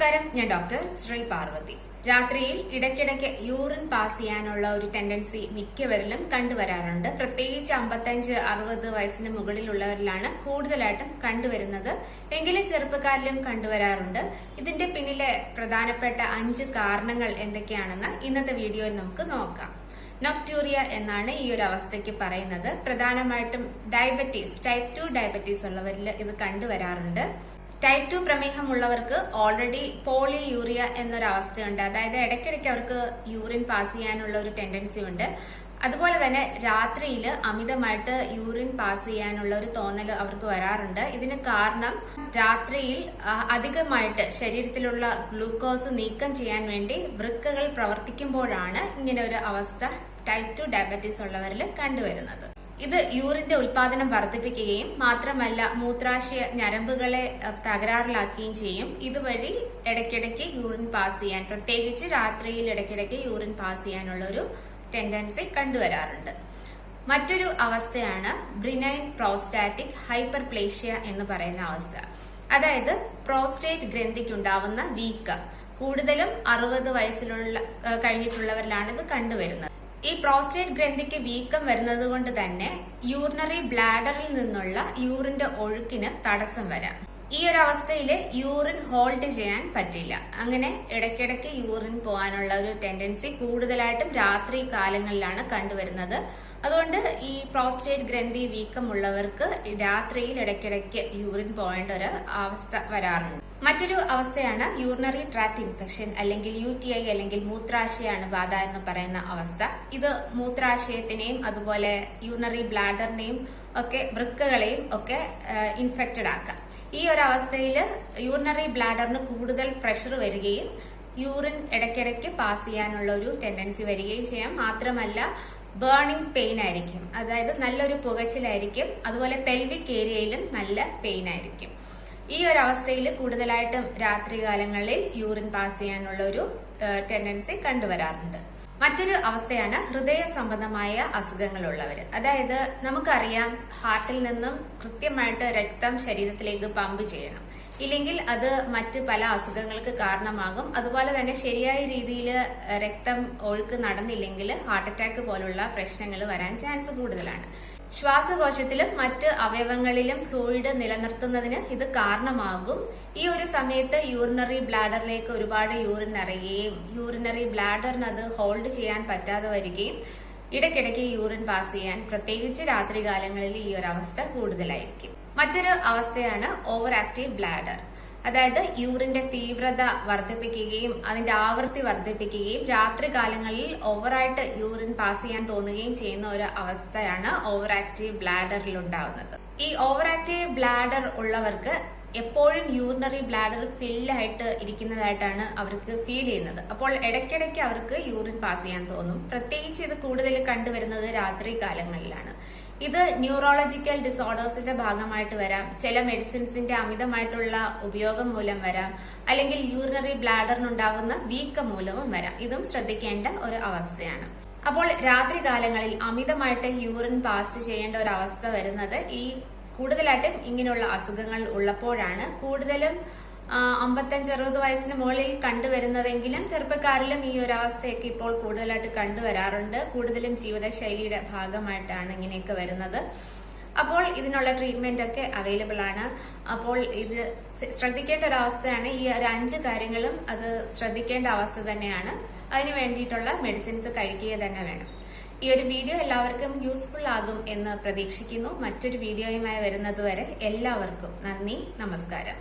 നമസ്കാരം ഞാൻ ഡോക്ടർ ശ്രീ പാർവതി. രാത്രിയിൽ ഇടയ്ക്കിടയ്ക്ക് യൂറിൻ പാസ് ചെയ്യാനുള്ള ഒരു ടെൻഡൻസി മിക്കവരിലും കണ്ടുവരാറുണ്ട്. പ്രത്യേകിച്ച് അമ്പത്തഞ്ച് അറുപത് വയസ്സിന് മുകളിലുള്ളവരിലാണ് കൂടുതലായിട്ടും കണ്ടുവരുന്നത്. എങ്കിലും ചെറുപ്പക്കാരിലും കണ്ടുവരാറുണ്ട്. ഇതിന്റെ പിന്നിലെ പ്രധാനപ്പെട്ട അഞ്ച് കാരണങ്ങൾ എന്തൊക്കെയാണെന്ന് ഇന്നത്തെ വീഡിയോയിൽ നമുക്ക് നോക്കാം. നൊക്ടൂറിയ എന്നാണ് ഈ ഒരു അവസ്ഥയ്ക്ക് പറയുന്നത്. പ്രധാനമായിട്ടും ഡയബറ്റീസ് ടൈപ്പ് ടു ഡയബറ്റീസ് ഉള്ളവരിൽ ഇത് കണ്ടുവരാറുണ്ട്. ടൈപ്പ് ടു പ്രമേഹമുള്ളവർക്ക് ഓൾറെഡി പോളി യൂറിയ എന്നൊരവസ്ഥയുണ്ട്. അതായത് ഇടയ്ക്കിടയ്ക്ക് അവർക്ക് യൂറിൻ പാസ് ചെയ്യാനുള്ള ഒരു ടെൻഡൻസി ഉണ്ട്. അതുപോലെ തന്നെ രാത്രിയിൽ അമിതമായിട്ട് യൂറിൻ പാസ് ചെയ്യാനുള്ള ഒരു തോന്നൽ അവർക്ക് വരാറുണ്ട്. ഇതിന് കാരണം രാത്രിയിൽ അധികമായിട്ട് ശരീരത്തിലുള്ള ഗ്ലൂക്കോസ് നീക്കം ചെയ്യാൻ വേണ്ടി വൃക്കകൾ പ്രവർത്തിക്കുമ്പോഴാണ് ഇങ്ങനെ ഒരു അവസ്ഥ ടൈപ്പ് ടു ഡയബറ്റീസ് ഉള്ളവരിൽ കണ്ടുവരുന്നത്. ഇത് യൂറിന്റെ ഉൽപാദനം വർദ്ധിപ്പിക്കുകയും മാത്രമല്ല മൂത്രാശയ ഞരമ്പുകളെ തകരാറിലാക്കുകയും ചെയ്യും. ഇതുവഴി ഇടയ്ക്കിടയ്ക്ക് യൂറിൻ പാസ് ചെയ്യാൻ പ്രത്യേകിച്ച് രാത്രിയിൽ ഇടയ്ക്കിടയ്ക്ക് യൂറിൻ പാസ് ചെയ്യാനുള്ള ഒരു ടെൻഡൻസി കണ്ടുവരാറുണ്ട്. മറ്റൊരു അവസ്ഥയാണ് ബ്രിനൈൻ പ്രോസ്റ്റാറ്റിക് ഹൈപ്പർപ്ലേഷ്യ എന്ന് പറയുന്ന അവസ്ഥ. അതായത് പ്രോസ്റ്റേറ്റ് ഗ്രന്ഥിക്കുണ്ടാവുന്ന വീക്കം. കൂടുതലും അറുപത് വയസ്സിലുള്ള കഴിഞ്ഞിട്ടുള്ളവരിലാണ് ഇത് കണ്ടുവരുന്നത്. ഈ പ്രോസ്റ്റേറ്റ് ഗ്രന്ഥിക്ക് വീക്കം വരുന്നത് കൊണ്ട് തന്നെ യൂറിനറി ബ്ലാഡറിൽ നിന്നുള്ള യൂറിന്റെ ഒഴുക്കിന് തടസ്സം വരാം. ഈ ഒരു അവസ്ഥയിൽ യൂറിൻ ഹോൾഡ് ചെയ്യാൻ പറ്റില്ല. അങ്ങനെ ഇടയ്ക്കിടയ്ക്ക് യൂറിൻ പോകാനുള്ള ഒരു ടെൻഡൻസി കൂടുതലായിട്ടും രാത്രി കാലങ്ങളിലാണ് കണ്ടുവരുന്നത്. അതുകൊണ്ട് ഈ പ്രോസ്റ്റേറ്റ് ഗ്രന്ഥി വീക്കമുള്ളവർക്ക് രാത്രിയിൽ ഇടയ്ക്കിടയ്ക്ക് യൂറിൻ പോകേണ്ട ഒരു അവസ്ഥ വരാറുണ്ട്. മറ്റൊരു അവസ്ഥയാണ് യൂറിനറി ട്രാക്ട് ഇൻഫെക്ഷൻ അല്ലെങ്കിൽ യു ടി ഐ അല്ലെങ്കിൽ മൂത്രാശയാണ് ബാധ എന്ന് പറയുന്ന അവസ്ഥ. ഇത് മൂത്രാശയത്തിനെയും അതുപോലെ യൂറിനറി ബ്ലാഡറിനെയും ഒക്കെ വൃക്കകളെയും ഒക്കെ ഇൻഫെക്റ്റഡ് ആക്കാം. ഈ ഒരു അവസ്ഥയിൽ യൂറിനറി ബ്ലാഡറിന് കൂടുതൽ പ്രഷർ വരികയും യൂറിൻ ഇടയ്ക്കിടയ്ക്ക് പാസ് ചെയ്യാനുള്ള ഒരു ടെൻഡൻസി വരികയും ചെയ്യാം. മാത്രമല്ല ബേണിംഗ് പെയിൻ ആയിരിക്കും. അതായത് നല്ലൊരു പുകച്ചിലായിരിക്കും. അതുപോലെ പെൽവിക് ഏരിയയിലും നല്ല പെയിൻ ആയിരിക്കും. ഈ ഒരു അവസ്ഥയിൽ കൂടുതലായിട്ടും രാത്രികാലങ്ങളിൽ യൂറിൻ പാസ് ചെയ്യാനുള്ള ഒരു ടെൻഡൻസി കണ്ടുവരാറുണ്ട്. മറ്റൊരു അവസ്ഥയാണ് ഹൃദയ സംബന്ധമായ അസുഖങ്ങളുള്ളവർ അതായത് നമുക്കറിയാം ഹാർട്ടിൽ നിന്നും കൃത്യമായിട്ട് രക്തം ശരീരത്തിലേക്ക് പമ്പ് ചെയ്യണം. ഇല്ലെങ്കിൽ അത് മറ്റ് പല അസുഖങ്ങൾക്ക് കാരണമാകും. അതുപോലെ തന്നെ ശരിയായ രീതിയിൽ രക്തം ഒഴുക്ക് നടന്നില്ലെങ്കിൽ ഹാർട്ട് അറ്റാക്ക് പോലുള്ള പ്രശ്നങ്ങൾ വരാൻ ചാൻസ് കൂടുതലാണ്. ശ്വാസകോശത്തിലും മറ്റ് അവയവങ്ങളിലും ഫ്ലൂയിഡ് നിലനിർത്തുന്നതിന് ഇത് കാരണമാകും. ഈ ഒരു സമയത്ത് യൂറിനറി ബ്ലാഡറിലേക്ക് ഒരുപാട് യൂറിൻ അറിയുകയും യൂറിനറി ബ്ലാഡറിന് അത് ഹോൾഡ് ചെയ്യാൻ പറ്റാതെ വരികയും ഇടയ്ക്കിടയ്ക്ക് യൂറിൻ പാസ് ചെയ്യാൻ പ്രത്യേകിച്ച് രാത്രികാലങ്ങളിൽ ഈ ഒരു അവസ്ഥ കൂടുതലായിരിക്കും. മറ്റൊരു അവസ്ഥയാണ് ഓവർ ആക്റ്റീവ് ബ്ലാഡർ. അതായത് യൂറിന്റെ തീവ്രത വർദ്ധിപ്പിക്കുകയും അതിന്റെ ആവൃത്തി വർദ്ധിപ്പിക്കുകയും രാത്രി കാലങ്ങളിൽ ഓവറായിട്ട് യൂറിൻ പാസ് ചെയ്യാൻ തോന്നുകയും ചെയ്യുന്ന ഒരു അവസ്ഥയാണ് ഓവർ ആക്റ്റീവ് ബ്ലാഡറിൽ ഉണ്ടാവുന്നത്. ഈ ഓവർ ആക്റ്റീവ് ബ്ലാഡർ ഉള്ളവർക്ക് എപ്പോഴും യൂറിനറി ബ്ലാഡർ ഫില്ലായിട്ട് ഇരിക്കുന്നതായിട്ടാണ് അവർക്ക് ഫീൽ ചെയ്യുന്നത്. അപ്പോൾ ഇടയ്ക്കിടയ്ക്ക് അവർക്ക് യൂറിൻ പാസ് ചെയ്യാൻ തോന്നും. പ്രത്യേകിച്ച് ഇത് കൂടുതൽ കണ്ടുവരുന്നത് രാത്രി കാലങ്ങളിലാണ് ഇത് ന്യൂറോളജിക്കൽ ഡിസോർഡേഴ്സിന്റെ ഭാഗമായിട്ട് വരാം. ചില മെഡിസിൻസിന്റെ അമിതമായിട്ടുള്ള ഉപയോഗം മൂലം വരാം. അല്ലെങ്കിൽ യൂറിനറി ബ്ലാഡറിനുണ്ടാവുന്ന വീക്കം മൂലവും വരാം. ഇതും ശ്രദ്ധിക്കേണ്ട ഒരു അവസ്ഥയാണ്. അപ്പോൾ രാത്രി കാലങ്ങളിൽ അമിതമായിട്ട് യൂറിൻ പാസ് ചെയ്യേണ്ട ഒരു അവസ്ഥ വരുന്നത് ഈ കൂടുതലായിട്ടും ഇങ്ങനെയുള്ള അസുഖങ്ങൾ ഉള്ളപ്പോഴാണ്. കൂടുതലും അമ്പത്തഞ്ച് അറുപത് വയസ്സിന് മുകളിൽ കണ്ടുവരുന്നതെങ്കിലും ചെറുപ്പക്കാരിലും ഈ ഒരു അവസ്ഥയൊക്കെ ഇപ്പോൾ കൂടുതലായിട്ട് കണ്ടുവരാറുണ്ട്. കൂടുതലും ജീവിതശൈലിയുടെ ഭാഗമായിട്ടാണ് ഇങ്ങനെയൊക്കെ വരുന്നത്. അപ്പോൾ ഇതിനുള്ള ട്രീറ്റ്മെന്റ് ഒക്കെ അവൈലബിൾ ആണ്. അപ്പോൾ ഇത് ശ്രദ്ധിക്കേണ്ട ഒരു അവസ്ഥയാണ് ഈ ഒരു അഞ്ച് കാര്യങ്ങളും അത് ശ്രദ്ധിക്കേണ്ട അവസ്ഥ തന്നെയാണ്. അതിന് വേണ്ടിയിട്ടുള്ള മെഡിസിൻസ് കഴിക്കുക തന്നെ വേണം. ഈ ഒരു വീഡിയോ എല്ലാവർക്കും യൂസ്ഫുൾ ആകും എന്ന് പ്രതീക്ഷിക്കുന്നു. മറ്റൊരു വീഡിയോയുമായി വരുന്നതുവരെ എല്ലാവർക്കും നന്ദി നമസ്കാരം.